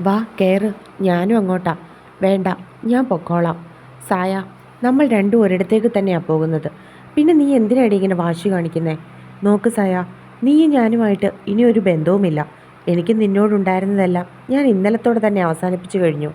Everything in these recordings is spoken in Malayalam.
വാ കയറ് ഞാനും അങ്ങോട്ടാ. വേണ്ട ഞാൻ പൊക്കോളാം. സായ നമ്മൾ രണ്ടും ഒരിടത്തേക്ക് തന്നെയാണ് പോകുന്നത്. പിന്നെ നീ എന്തിനാടി ഇങ്ങനെ വാശി കാണിക്കുന്നേ? നോക്ക് സായ നീയും ഞാനുമായിട്ട് ഇനി ഒരു ബന്ധവുമില്ല. എനിക്ക് നിന്നോടുണ്ടായിരുന്നതെല്ലാം ഞാൻ ഇന്നലത്തോടെ തന്നെ അവസാനിപ്പിച്ചു കഴിഞ്ഞു.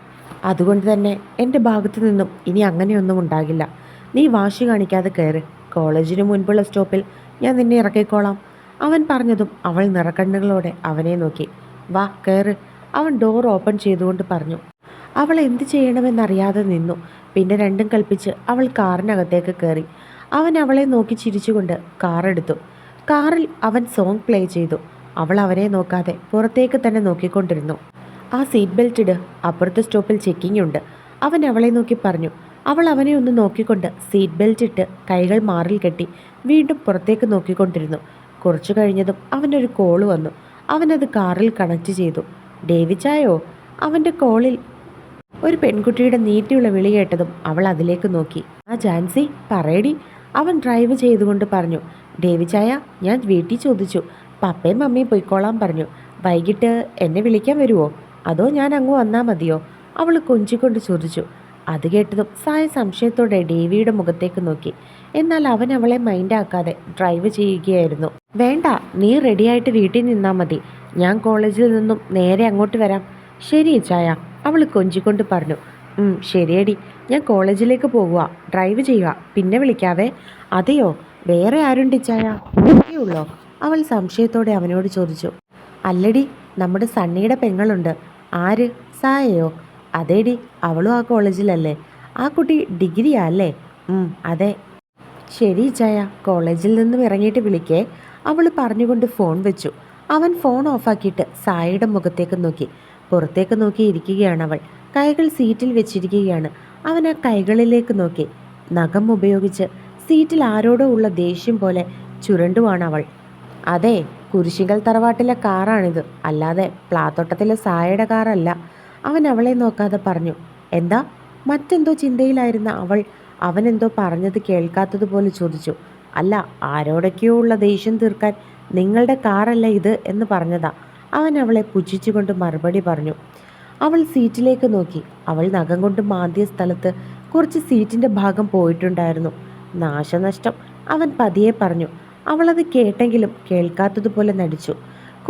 അതുകൊണ്ട് തന്നെ എന്റെ ഭാഗത്തു നിന്നും ഇനി അങ്ങനെയൊന്നും ഉണ്ടാകില്ല. നീ വാശി കാണിക്കാതെ കയറ് കോളേജിന് മുൻപുള്ള സ്റ്റോപ്പിൽ ഞാൻ നിന്നെ ഇറക്കിക്കോളാം. അവൻ പറഞ്ഞതും അവൾ നിറക്കണ്ണുകളോടെ അവനെ നോക്കി. വാ കയറ് അവൻ ഡോർ ഓപ്പൺ ചെയ്തുകൊണ്ട് പറഞ്ഞു. അവൾ എന്ത് ചെയ്യണമെന്നറിയാതെ നിന്നു. പിന്നെ രണ്ടും കൽപ്പിച്ച് അവൾ കാറിനകത്തേക്ക് കയറി അവൻ അവളെ നോക്കി ചിരിച്ചുകൊണ്ട് കാറെടുത്തു കാറിൽ അവൻ സോങ് പ്ലേ ചെയ്തു. അവൾ അവനെ നോക്കാതെ പുറത്തേക്ക് തന്നെ നോക്കിക്കൊണ്ടിരുന്നു. ആ സീറ്റ് ബെൽറ്റ് ഇട്. അപ്പുറത്തെ സ്റ്റോപ്പിൽ ചെക്കിംഗ് ഉണ്ട്. അവൻ അവളെ നോക്കി പറഞ്ഞു. അവൾ അവനെ ഒന്ന് നോക്കിക്കൊണ്ട് സീറ്റ് ബെൽറ്റ് ഇട്ട് കൈകൾ മാറിൽ കെട്ടി വീണ്ടും പുറത്തേക്ക് നോക്കിക്കൊണ്ടിരുന്നു. കുറച്ചു കഴിഞ്ഞതും അവനൊരു കോൾ വന്നു. അവനത് കാറിൽ കണക്ട് ചെയ്തു. ഡേവിച്ചായോ അവന്റെ കോളിൽ ഒരു പെൺകുട്ടിയുടെ നീറ്റിയുള്ള വിളി കേട്ടതും അവൾ അതിലേക്ക് നോക്കി. ആ ജാൻസി പറയടി. അവൻ ഡ്രൈവ് ചെയ്തുകൊണ്ട് പറഞ്ഞു ഡേവിച്ചായ ഞാൻ വീട്ടിൽ ചോദിച്ചു പപ്പയും മമ്മിയും പൊയ്ക്കോളാൻ പറഞ്ഞു വൈകിട്ട് എന്നെ വിളിക്കാൻ വരുമോ അതോ ഞാൻ അങ്ങ് വന്നാൽ മതിയോ? അവൾ കൊഞ്ചിക്കൊണ്ട് ചോദിച്ചു. അത് കേട്ടതും സായ സംശയത്തോടെ ഡേവിയുടെ മുഖത്തേക്ക് നോക്കി. എന്നാൽ അവൻ അവളെ മൈൻഡാക്കാതെ ഡ്രൈവ് ചെയ്യുകയായിരുന്നു. വേണ്ട നീ റെഡിയായിട്ട് വീട്ടിൽ നിന്നാൽ മതി. ഞാൻ കോളേജിൽ നിന്നും നേരെ അങ്ങോട്ട് വരാം. ശരി ചായ. അവൾ കൊഞ്ചിക്കൊണ്ട് പറഞ്ഞു. "ഉം, ശരിയടി. ഞാൻ കോളേജിലേക്ക് പോകുക ഡ്രൈവ് ചെയ്യുക. പിന്നെ വിളിക്കാവേ. അതെയോ? വേറെ ആരുണ്ട് ചായ? ഉള്ളോ? അവൾ സംശയത്തോടെ അവനോട് ചോദിച്ചു. അല്ലടി നമ്മുടെ സണ്ണിയുടെ പെങ്ങളുണ്ട്. ആര്? സായയോ? അതേടി അവളും ആ കോളേജിലല്ലേ. ആ കുട്ടി ഡിഗ്രിയാ അല്ലേ? അതെ. ശരി ചായ. കോളേജിൽ നിന്നും ഇറങ്ങിയിട്ട് വിളിക്കേ. അവൾ പറഞ്ഞുകൊണ്ട് ഫോൺ വെച്ചു. അവൻ ഫോൺ ഓഫാക്കിയിട്ട് സായിയുടെ മുഖത്തേക്ക് നോക്കി. പുറത്തേക്ക് നോക്കി ഇരിക്കുകയാണ് അവൾ. കൈകൾ സീറ്റിൽ വെച്ചിരിക്കുകയാണ്. അവൻ ആ കൈകളിലേക്ക് നോക്കി. നഖം ഉപയോഗിച്ച് സീറ്റിൽ ആരോടോ ഉള്ള ദേഷ്യം പോലെ ചുരണ്ടുവാണ് അവൾ. അതെ കുരിശിങ്കൽ തറവാട്ടിലെ കാറാണിത്. അല്ലാതെ പ്ലാത്തോട്ടത്തിലെ സായയുടെ കാറല്ല. അവൻ അവളെ നോക്കാതെ പറഞ്ഞു എന്താ? മറ്റെന്തോ ചിന്തയിലായിരുന്ന അവൾ അവനെന്തോ പറഞ്ഞത് കേൾക്കാത്തതുപോലെ ചോദിച്ചു. അല്ല ആരോടൊക്കെയോ ഉള്ള ദേഷ്യം തീർക്കാൻ നിങ്ങളുടെ കാറല്ല ഇത് എന്ന് പറഞ്ഞതാ. അവൻ അവളെ പുച്ഛിച്ചുകൊണ്ട് മറുപടി പറഞ്ഞു. അവൾ സീറ്റിലേക്ക് നോക്കി. അവൾ നഖം കൊണ്ട് മാന്തിയ സ്ഥലത്ത് കുറച്ച് സീറ്റിന്റെ ഭാഗം പോയിട്ടുണ്ടായിരുന്നു. നാശനഷ്ടം. അവൻ പതിയെ പറഞ്ഞു. അവളത് കേട്ടെങ്കിലും കേൾക്കാത്തതുപോലെ നടിച്ചു.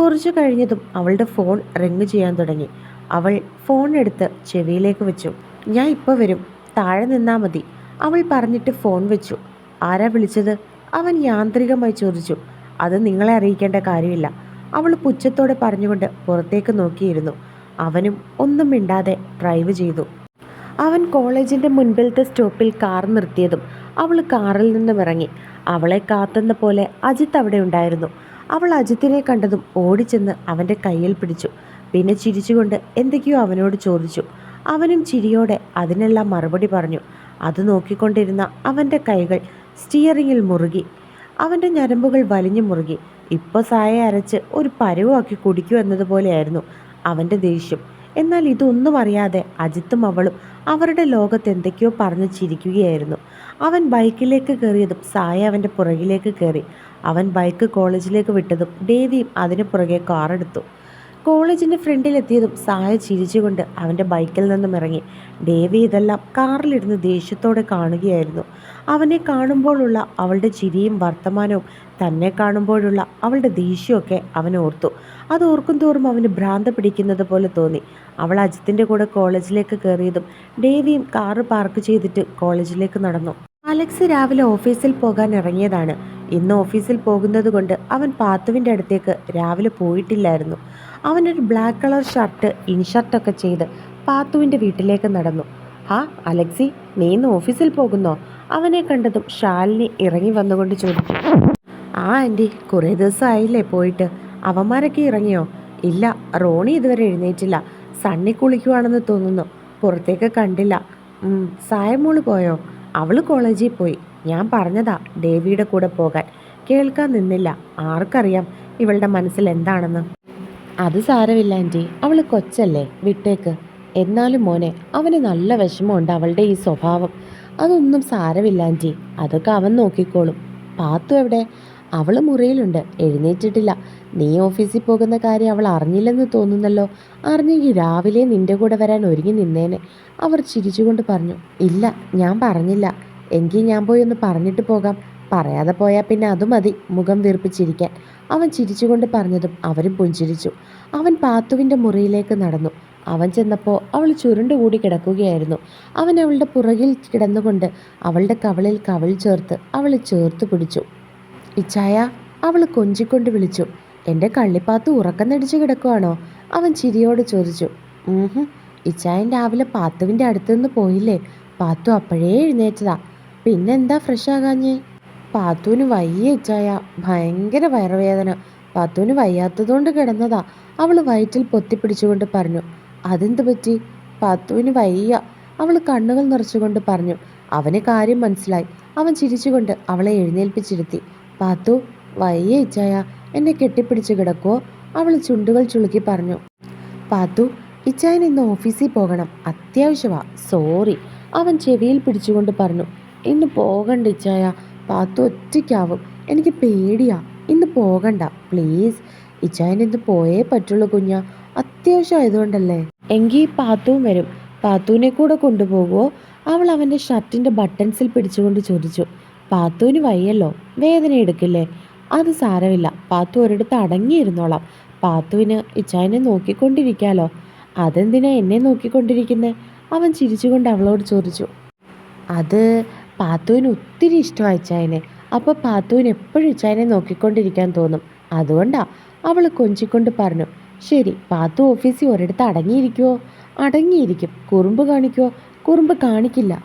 കുറച്ചു കഴിഞ്ഞതും അവളുടെ ഫോൺ റിങ് ചെയ്യാൻ തുടങ്ങി. അവൾ ഫോൺ എടുത്ത് ചെവിയിലേക്ക് വെച്ചു. ഞാൻ ഇപ്പോൾ വരും. താഴെ നിന്നാ മതി. അവൾ പറഞ്ഞിട്ട് ഫോൺ വെച്ചു. ആരാ വിളിച്ചത്? അവൻ യാന്ത്രികമായി ചോദിച്ചു. അത് നിങ്ങളെ അറിയിക്കേണ്ട കാര്യമില്ല. അവൾ പുച്ഛത്തോടെ പറഞ്ഞുകൊണ്ട് പുറത്തേക്ക് നോക്കിയിരുന്നു. അവനും ഒന്നും മിണ്ടാതെ ഡ്രൈവ് ചെയ്തു. അവൻ കോളേജിന്റെ മുൻപിലത്തെ സ്റ്റോപ്പിൽ കാർ നിർത്തിയതും അവൾ കാറിൽ നിന്നും ഇറങ്ങി. അവളെ കാത്തുന്ന പോലെ അജിത്ത് അവിടെ ഉണ്ടായിരുന്നു. അവൾ അജിത്തിനെ കണ്ടതും ഓടിച്ചെന്ന് അവന്റെ കയ്യിൽ പിടിച്ചു. പിന്നെ ചിരിച്ചുകൊണ്ട് എന്തൊക്കെയോ അവനോട് ചോദിച്ചു. അവനും ചിരിയോടെ അതിനെല്ലാം മറുപടി പറഞ്ഞു. അത് നോക്കിക്കൊണ്ടിരുന്ന അവന്റെ കൈകൾ സ്റ്റിയറിങ്ങിൽ മുറുകി. അവന്റെ ഞരമ്പുകൾ വലിഞ്ഞു മുറുകി. ഇപ്പോൾ സായ അരച്ച് ഒരു പരുവാക്കി കുടിക്കൂ എന്നതുപോലെയായിരുന്നു അവന്റെ ദേഷ്യം. എന്നാൽ ഇതൊന്നും അറിയാതെ അജിത്തും അവളും അവരുടെ ലോകത്ത് എന്തൊക്കെയോ പറഞ്ഞു ചിരിക്കുകയായിരുന്നു. അവൻ ബൈക്കിലേക്ക് കയറിയതും സായ അവന്റെ പുറകിലേക്ക് കയറി. അവൻ ബൈക്ക് കോളേജിലേക്ക് വിട്ടതും ഡേവിയും അതിന് പുറകെ കാറെടുത്തു. കോളേജിന്റെ ഫ്രണ്ടിലെത്തിയതും സായ ചിരിച്ചുകൊണ്ട് അവന്റെ ബൈക്കിൽ നിന്നും ഇറങ്ങി. ദേവി ഇതെല്ലാം കാറിലിരുന്ന് ദേഷ്യത്തോടെ കാണുകയായിരുന്നു. അവനെ കാണുമ്പോഴുള്ള അവളുടെ ചിരിയും വർത്തമാനവും തന്നെ കാണുമ്പോഴുള്ള അവളുടെ ദേഷ്യമൊക്കെ അവൻ ഓർത്തു. അത് ഓർക്കും തോറും അവന് ഭ്രാന്ത പിടിക്കുന്നത് പോലെ തോന്നി. അവൾ അജിത്തിന്റെ കൂടെ കോളേജിലേക്ക് കയറിയതും ഡേവിയും കാറ് പാർക്ക് ചെയ്തിട്ട് കോളേജിലേക്ക് നടന്നു. അലക്സ് രാവിലെ ഓഫീസിൽ പോകാൻ ഇറങ്ങിയതാണ്. ഇന്ന് ഓഫീസിൽ പോകുന്നത് കൊണ്ട് അവൻ പാത്തുവിന്റെ അടുത്തേക്ക് രാവിലെ പോയിട്ടില്ലായിരുന്നു. അവനൊരു ബ്ലാക്ക് കളർ ഷർട്ട് ഇൻഷർട്ടൊക്കെ ചെയ്ത് പാത്തുവിന്റെ വീട്ടിലേക്ക് നടന്നു. ഹാ അലക്സി നീ ഇന്ന് ഓഫീസിൽ പോകുന്നോ? അവനെ കണ്ടതും ശാലിനി ഇറങ്ങി വന്നുകൊണ്ട് ചോദിച്ചു. ആ ആന്റി കുറേ ദിവസമായില്ലേ പോയിട്ട്. അവന്മാരൊക്കെ ഇറങ്ങിയോ? ഇല്ല റോണി ഇതുവരെ എഴുന്നേറ്റില്ല. സണ്ണി കുളിക്കുവാണെന്ന് തോന്നുന്നു. പുറത്തേക്ക് കണ്ടില്ല. സായമോൾ പോയോ? അവൾ കോളേജിൽ പോയി. ഞാൻ പറഞ്ഞതാ ദേവിയുടെ കൂടെ പോകാൻ. കേൾക്കാൻ നിന്നില്ല. ആർക്കറിയാം ഇവളുടെ മനസ്സിൽ എന്താണെന്ന്. അത് സാരമില്ല ആന്റി അവൾ കൊച്ചല്ലേ. വിട്ടേക്ക്. എന്നാലും മോനെ അവന് നല്ല വിഷമമുണ്ട് അവളുടെ ഈ സ്വഭാവം. അതൊന്നും സാരമില്ല ആന്റി അതൊക്കെ അവൻ നോക്കിക്കോളും. പാത്തു എവിടെ? അവൾ മുറിയിലുണ്ട്. എഴുന്നേറ്റിട്ടില്ല. നീ ഓഫീസിൽ പോകുന്ന കാര്യം അവൾ അറിഞ്ഞില്ലെന്ന് തോന്നുന്നല്ലോ. അറിഞ്ഞെങ്കിൽ രാവിലെ നിന്റെ കൂടെ വരാൻ ഒരുങ്ങി നിന്നേനെ. അവർ ചിരിച്ചുകൊണ്ട് പറഞ്ഞു ഇല്ല ഞാൻ പറഞ്ഞില്ല. എങ്കിൽ ഞാൻ പോയി ഒന്ന് പറഞ്ഞിട്ട് പോകാം. പറയാതെ പോയാൽ പിന്നെ അത് മതി മുഖം വീർപ്പിച്ചിരിക്കാൻ. അവൻ ചിരിച്ചുകൊണ്ട് പറഞ്ഞതും അവരും പുഞ്ചിരിച്ചു. അവൻ പാത്തുവിന്റെ മുറിയിലേക്ക് നടന്നു. അവൻ ചെന്നപ്പോൾ അവൾ ചുരുണ്ടുകൂടി കിടക്കുകയായിരുന്നു. അവൻ അവളുടെ പുറകിൽ കിടന്നുകൊണ്ട് അവളുടെ കവളിൽ കവൾ ചേർത്ത് അവൾ ചേർത്ത് പിടിച്ചു. ഇച്ചായ അവൾ കൊഞ്ചിക്കൊണ്ട് വിളിച്ചു. എന്റെ കള്ളിപ്പാത്തു ഉറക്കം നടിച്ചു കിടക്കുവാണോ? അവൻ ചിരിയോട് ചോദിച്ചു. ഇച്ചായൻ രാവിലെ പാത്തുവിന്റെ അടുത്തുനിന്ന് പോയില്ലേ? പാത്തു അപ്പോഴേ എഴുന്നേറ്റതാ. പിന്നെന്താ ഫ്രഷ് ആകാഞ്ഞേ പാത്തുവിന് വയ്യ ഇച്ചായ. ഭയങ്കര വയറുവേദന. പാത്തുവിന് വയ്യാത്തതുകൊണ്ട് കിടന്നതാ. അവൾ വയറ്റിൽ പൊത്തിപ്പിടിച്ചുകൊണ്ട് പറഞ്ഞു അതെന്ത് പറ്റി? പാത്തുവിന് വയ്യ. അവൾ കണ്ണുകൾ നിറച്ചുകൊണ്ട് പറഞ്ഞു അവന് കാര്യം മനസ്സിലായി. അവൻ ചിരിച്ചുകൊണ്ട് അവളെ എഴുന്നേൽപ്പിച്ചിരുത്തി. പാത്തു വയ്യ ഇച്ചായ. എന്നെ കെട്ടിപ്പിടിച്ച് കിടക്കുവോ? അവൾ ചുണ്ടുകൾ ചുളുക്കി പറഞ്ഞു പാത്തു ഇച്ചായൻ ഇന്ന് ഓഫീസിൽ പോകണം. അത്യാവശ്യമാ സോറി. അവൻ ചെവിയിൽ പിടിച്ചുകൊണ്ട് പറഞ്ഞു ഇന്ന് പോകണ്ട ഇച്ചായ. പാത്തു ഒറ്റയ്ക്കാവും. എനിക്ക് പേടിയാ. ഇന്ന് പോകണ്ട. പ്ലീസ്. ഇച്ചായൻ ഇന്ന് പോയേ പറ്റുള്ളൂ കുഞ്ഞ. അത്യാവശ്യം ആയതുകൊണ്ടല്ലേ? എങ്കിൽ പാത്തുവും വരും. പാത്തുവിനെ കൂടെ കൊണ്ടുപോകുമോ അവൾ അവന്റെ ഷർട്ടിന്റെ ബട്ടൺസിൽ പിടിച്ചുകൊണ്ട് ചോദിച്ചു. പാത്തുവിന് വയ്യല്ലോ. വേദന എടുക്കില്ലേ? അത് സാരമില്ല. പാത്തു ഒരിടത്ത് അടങ്ങിയിരുന്നോളാം. പാത്തുവിന് ഇച്ചായനെ നോക്കിക്കൊണ്ടിരിക്കാലോ. അതെന്തിനാ എന്നെ നോക്കിക്കൊണ്ടിരിക്കുന്നത് അവൻ ചിരിച്ചുകൊണ്ട് അവളോട് ചോദിച്ചു. അത് പാത്തുവിന് ഒത്തിരി ഇഷ്ടമായി ചായനെ അപ്പോൾ പാത്തുവിന് എപ്പോഴും ചായനെ നോക്കിക്കൊണ്ടിരിക്കാൻ തോന്നും. അതുകൊണ്ടാ അവൾ കൊഞ്ചിക്കൊണ്ട് പറഞ്ഞു ശരി പാത്തു ഓഫീസിൽ ഒരിടത്ത് അടങ്ങിയിരിക്കുമോ അടങ്ങിയിരിക്കും. കുറുമ്പ് കാണിക്കുമോ കുറുമ്പ് കാണിക്കില്ല.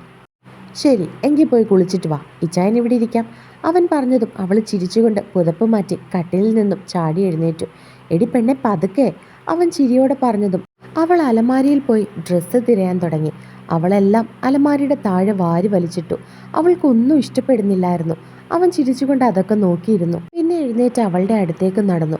ശരി എങ്കിൽ പോയി കുളിച്ചിട്ട് വാ. ഇച്ചായൻ ഇവിടെ ഇരിക്കാം. അവൻ പറഞ്ഞതും അവൾ ചിരിച്ചുകൊണ്ട് പുതപ്പ് മാറ്റി കട്ടിലിൽ നിന്നും ചാടി എഴുന്നേറ്റു. എടി പെണ്ണെ പതുക്കെ. അവൻ ചിരിയോടെ പറഞ്ഞതും അവൾ അലമാരിയിൽ പോയി ഡ്രസ്സ് തിരയാൻ തുടങ്ങി. അവളെല്ലാം അലമാരിയുടെ താഴെ വാരി വലിച്ചിട്ടു. അവൾക്കൊന്നും ഇഷ്ടപ്പെടുന്നില്ലായിരുന്നു. അവൻ ചിരിച്ചുകൊണ്ട് അതൊക്കെ നോക്കിയിരുന്നു. പിന്നെ എഴുന്നേറ്റ് അവളുടെ അടുത്തേക്ക് നടന്നു.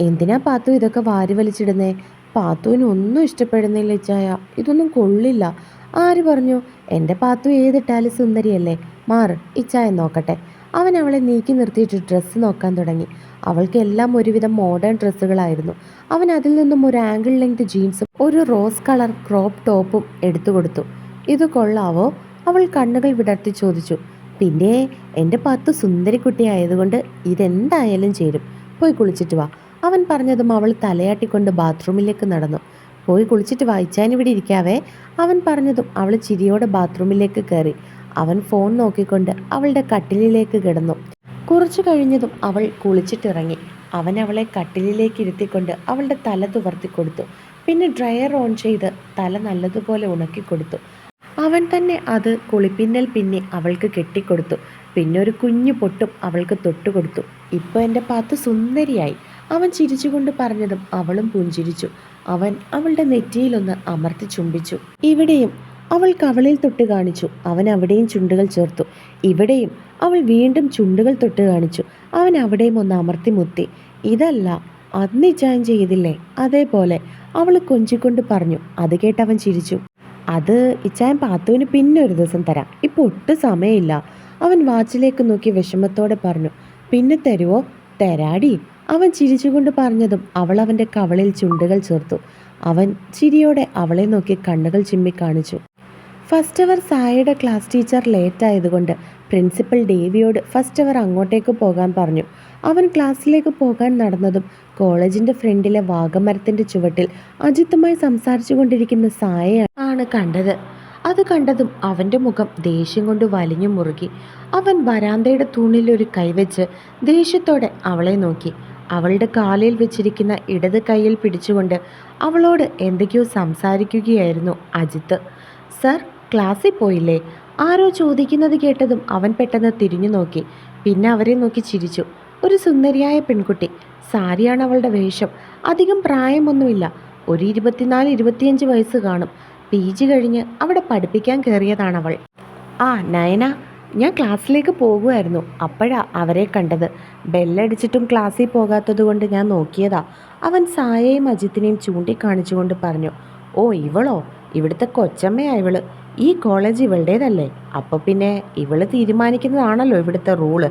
എന്തിനാ പാത്തു ഇതൊക്കെ വാരി വലിച്ചിടുന്നേ? പാത്തുവിന് ഒന്നും ഇഷ്ടപ്പെടുന്നില്ല ചായ. ഇതൊന്നും കൊള്ളില്ല. ആര് പറഞ്ഞു എന്റെ പാത്തു ഏതിട്ടാലും സുന്ദരിയല്ലേ? മാറ് ഇച്ചായ നോക്കട്ടെ. അവൻ അവളെ നീക്കി നിർത്തിയിട്ട് ഡ്രസ്സ് നോക്കാൻ തുടങ്ങി. അവൾക്ക് എല്ലാം ഒരുവിധം മോഡേൺ ഡ്രസ്സുകളായിരുന്നു. അവൻ അതിൽ നിന്നും ഒരു ആംഗിൾ ലെങ്ത് ജീൻസും ഒരു റോസ് കളർ ക്രോപ്പ് ടോപ്പും എടുത്തു കൊടുത്തു. ഇത് കൊള്ളാവോ? അവൾ കണ്ണുകൾ വിടർത്തി ചോദിച്ചു. പിന്നെ എന്റെ പാത്തു സുന്ദരിക്കുട്ടിയായതുകൊണ്ട് ഇതെന്തായാലും ചേരും. പോയി കുളിച്ചിട്ട് വാ. അവൻ പറഞ്ഞതും അവൾ തലയാട്ടിക്കൊണ്ട് ബാത്റൂമിലേക്ക് നടന്നു. പോയി കുളിച്ചിട്ട് വായിച്ചാൻ ഇവിടെ ഇരിക്കാവേ. അവൻ പറഞ്ഞതും അവൾ ചിരിയോടെ ബാത്റൂമിലേക്ക് കയറി. അവൻ ഫോൺ നോക്കിക്കൊണ്ട് അവളുടെ കട്ടിലിലേക്ക് കിടന്നു. കുറച്ചു കഴിഞ്ഞതും അവൾ കുളിച്ചിട്ടിറങ്ങി. അവൻ അവളെ കട്ടിലിലേക്ക് ഇരുത്തിക്കൊണ്ട് അവളുടെ തല തുവർത്തി കൊടുത്തു. പിന്നെ ഡ്രയർ ഓൺ ചെയ്ത് തല നല്ലതുപോലെ ഉണക്കി കൊടുത്തു. അവൻ തന്നെ അത് കുളിപ്പിന്നൽ പിന്നെ അവൾക്ക് കെട്ടിക്കൊടുത്തു. പിന്നെ ഒരു കുഞ്ഞു പൊട്ടും അവൾക്ക് തൊട്ടുകൊടുത്തു ഇപ്പോൾ എന്റെ പാത്ത് സുന്ദരിയായി. അവൻ ചിരിച്ചുകൊണ്ട് പറഞ്ഞതും അവളും പുഞ്ചിരിച്ചു. അവൻ അവളുടെ നെറ്റിയിലൊന്ന് അമർത്തി ചുംബിച്ചു. ഇവിടെയും അവൾ കവളിൽ തൊട്ട് കാണിച്ചു. അവൻ അവിടെയും ചുണ്ടുകൾ ചേർത്തു. ഇവിടെയും അവൾ വീണ്ടും ചുണ്ടുകൾ തൊട്ട് കാണിച്ചു. അവൻ അവിടെയും ഒന്ന് അമർത്തി മുത്തി. ഇതല്ല അന്ന് ഇച്ചാൻ ചെയ്തില്ലേ? അതേപോലെ അവൾ കൊഞ്ചിക്കൊണ്ട് പറഞ്ഞു. അത് കേട്ട് അവൻ ചിരിച്ചു. അത് ഇച്ചായൻ പാത്തുവിന് പിന്നെ ഒരു ദിവസം തരാം. ഇപ്പോൾ ഒട്ടും സമയമില്ല. അവൻ വാച്ചിലേക്ക് നോക്കി വിഷമത്തോടെ പറഞ്ഞു. പിന്നെ തരുവോ? തരാടി. അവൻ ചിരിച്ചുകൊണ്ട് പറഞ്ഞതും അവൾ അവന്റെ കവളിൽ ചുണ്ടുകൾ ചേർത്തു. അവൻ ചിരിയോടെ അവളെ നോക്കി കണ്ണുകൾ ചിമ്മി കാണിച്ചു. ഫസ്റ്റ് അവർ സായയുടെ ക്ലാസ് ടീച്ചർ ലേറ്റ് ആയതുകൊണ്ട് പ്രിൻസിപ്പൽ ദേവിയോട് ഫസ്റ്റ് അവർ അങ്ങോട്ടേക്ക് പോകാൻ പറഞ്ഞു. അവൻ ക്ലാസ്സിലേക്ക് പോകാൻ നടന്നതും കോളേജിന്റെ ഫ്രണ്ടിലെ വാഗമരത്തിന്റെ ചുവട്ടിൽ അജിത്തുമായി സംസാരിച്ചു കൊണ്ടിരിക്കുന്ന സായ ആണ് കണ്ടത്. അത് കണ്ടതും അവന്റെ മുഖം ദേഷ്യം കൊണ്ട് വലിഞ്ഞു മുറുകി. അവൻ വരാന്തയുടെ തൂണിൽ ഒരു കൈവച്ച് ദേഷ്യത്തോടെ അവളെ നോക്കി. അവളുടെ കാലിൽ വെച്ചിരിക്കുന്ന ഇടത് കൈയിൽ പിടിച്ചുകൊണ്ട് അവളോട് എന്തൊക്കെയോ സംസാരിക്കുകയായിരുന്നു അജിത്ത്. സർ ക്ലാസ്സിൽ പോയില്ലേ? ആരോ ചോദിക്കുന്നത് കേട്ടതും അവൻ പെട്ടെന്ന് തിരിഞ്ഞു നോക്കി. പിന്നെ അവരെ നോക്കി ചിരിച്ചു. ഒരു സുന്ദരിയായ പെൺകുട്ടി. സാരിയാണ് അവളുടെ വേഷം. അധികം പ്രായമൊന്നുമില്ല. ഒരു ഇരുപത്തിനാല് ഇരുപത്തിയഞ്ച് വയസ്സ് കാണും. പി. ജി. കഴിഞ്ഞ് അവിടെ പഠിപ്പിക്കാൻ കയറിയതാണവൾ. ആ നയന ഞാൻ ക്ലാസ്സിലേക്ക് പോകുമായിരുന്നു അപ്പോഴാ അവരെ കണ്ടത്. ബെല്ലടിച്ചിട്ടും ക്ലാസ്സിൽ പോകാത്തത് കൊണ്ട് ഞാൻ നോക്കിയതാ. അവൻ സായയും അജിത്തിനെയും ചൂണ്ടിക്കാണിച്ചുകൊണ്ട് പറഞ്ഞു ഓ ഇവളോ? ഇവിടുത്തെ കൊച്ചമ്മയാ ഇവൾ. ഈ കോളേജ് ഇവളുടേതല്ലേ? അപ്പോൾ പിന്നെ ഇവൾ തീരുമാനിക്കുന്നതാണല്ലോ ഇവിടുത്തെ റൂൾ.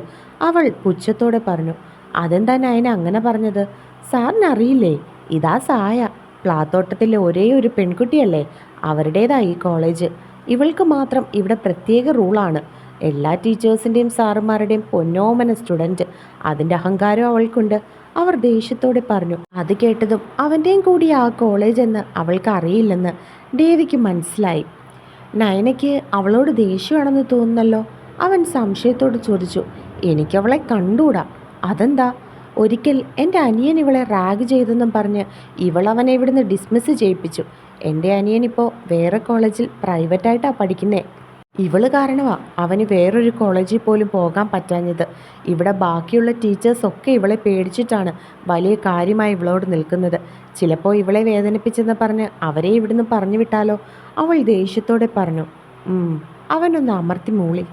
അവൾ പുച്ഛത്തോടെ പറഞ്ഞു അതെന്താ നയന അങ്ങനെ പറഞ്ഞത്? സാറിന് അറിയില്ലേ ഇതാ സായ. പ്ലാത്തോട്ടത്തിലെ ഒരേ ഒരു പെൺകുട്ടിയല്ലേ? അവരുടേതാ ഈ കോളേജ്. ഇവൾക്ക് മാത്രം ഇവിടെ പ്രത്യേക റൂളാണ്. എല്ലാ ടീച്ചേഴ്സിന്റെയും സാറുമാരുടെയും പൊന്നോമന സ്റ്റുഡന്റ് അതിന്റെ അഹങ്കാരം അവൾക്കുണ്ട്. അവർ ദേഷ്യത്തോടെ പറഞ്ഞു അത് കേട്ടതും അവന്റെയും കൂടി ആ കോളേജ് എന്ന് അവൾക്ക് അറിയില്ലെന്ന് ദേവിക്ക് മനസ്സിലായി. നയനയ്ക്ക് അവളോട് ദേഷ്യമാണെന്ന് തോന്നുന്നല്ലോ. അവൻ സംശയത്തോട് ചോദിച്ചു എനിക്കവളെ കണ്ടൂടാ അതെന്താ? ഒരിക്കൽ എന്റെ അനിയൻ ഇവളെ റാഗ് ചെയ്തെന്നും പറഞ്ഞ് ഇവൾ അവനെ ഇവിടുന്ന് ഡിസ്മിസ് ചെയ്യിപ്പിച്ചു. എന്റെ അനിയൻ ഇപ്പോൾ വേറെ കോളേജിൽ പ്രൈവറ്റായിട്ടാണ് പഠിക്കുന്നേ. ഇവൾ കാരണമാ അവന് വേറൊരു കോളേജിൽ പോലും പോകാൻ പറ്റാഞ്ഞത്. ഇവിടെ ബാക്കിയുള്ള ടീച്ചേഴ്സ് ഒക്കെ ഇവളെ പേടിച്ചിട്ടാണ് വലിയ കാര്യമായി ഇവളോട് നിൽക്കുന്നത്. ചിലപ്പോൾ ഇവളെ വേദനിപ്പിച്ചെന്ന് പറഞ്ഞ് അവരെ ഇവിടുന്ന് പറഞ്ഞു വിട്ടാലോ? അവൾ ദേഷ്യത്തോടെ പറഞ്ഞു. അവനൊന്ന് അമർത്തി മൂളി.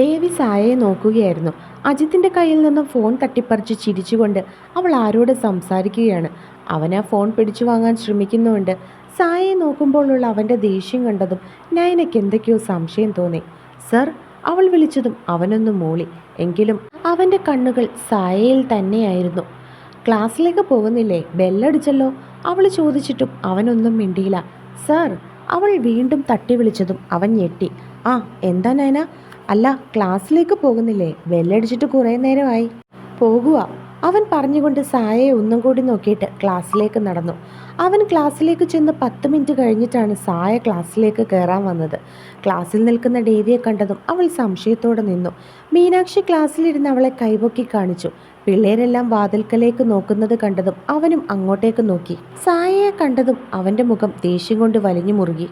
ഡേവി സായയെ നോക്കുകയായിരുന്നു. അജിത്തിന്റെ കയ്യിൽ നിന്നും ഫോൺ തട്ടിപ്പറിച്ച് ചിരിച്ചുകൊണ്ട് അവൾ ആരോട് സംസാരിക്കുകയാണ്. അവൻ ആ ഫോൺ പിടിച്ചു വാങ്ങാൻ ശ്രമിക്കുന്നുണ്ട്. സായയെ നോക്കുമ്പോഴുള്ള അവന്റെ ദേഷ്യം കണ്ടതും നയനയ്ക്ക് എന്തൊക്കെയോ സംശയം തോന്നി. സർ അവൾ വിളിച്ചതും അവനൊന്ന് മൂളി. എങ്കിലും അവന്റെ കണ്ണുകൾ സായയിൽ തന്നെയായിരുന്നു. ക്ലാസ്സിലേക്ക് പോകുന്നില്ലേ? ബെല്ലടിച്ചല്ലോ. അവൾ ചോദിച്ചിട്ടും അവനൊന്നും മിണ്ടിയില്ല. സർ അവൾ വീണ്ടും തട്ടി വിളിച്ചതും അവൻ ഞെട്ടി. ആ എന്താ നയന? അല്ല ക്ലാസ്സിലേക്ക് പോകുന്നില്ലേ? ബെല്ലടിച്ചിട്ട് കുറേ നേരമായി. പോകുക. അവൻ പറഞ്ഞുകൊണ്ട് സായയെ ഒന്നും കൂടി നോക്കിയിട്ട് ക്ലാസ്സിലേക്ക് നടന്നു. അവൻ ക്ലാസ്സിലേക്ക് ചെന്ന് പത്ത് മിനിറ്റ് കഴിഞ്ഞിട്ടാണ് സായ ക്ലാസ്സിലേക്ക് കയറാൻ വന്നത്. ക്ലാസ്സിൽ നിൽക്കുന്ന ഡേവിയെ കണ്ടതും അവൾ സംശയത്തോടെ നിന്നു. മീനാക്ഷി ക്ലാസ്സിലിരുന്ന് അവളെ കൈപൊക്കി കാണിച്ചു. പിള്ളേരെല്ലാം വാതിൽക്കലേക്ക് നോക്കുന്നത് കണ്ടതും അവനും അങ്ങോട്ടേക്ക് നോക്കി. സായയെ കണ്ടതും അവന്റെ മുഖം ദേഷ്യം കൊണ്ട് വലിഞ്ഞു മുറുകി.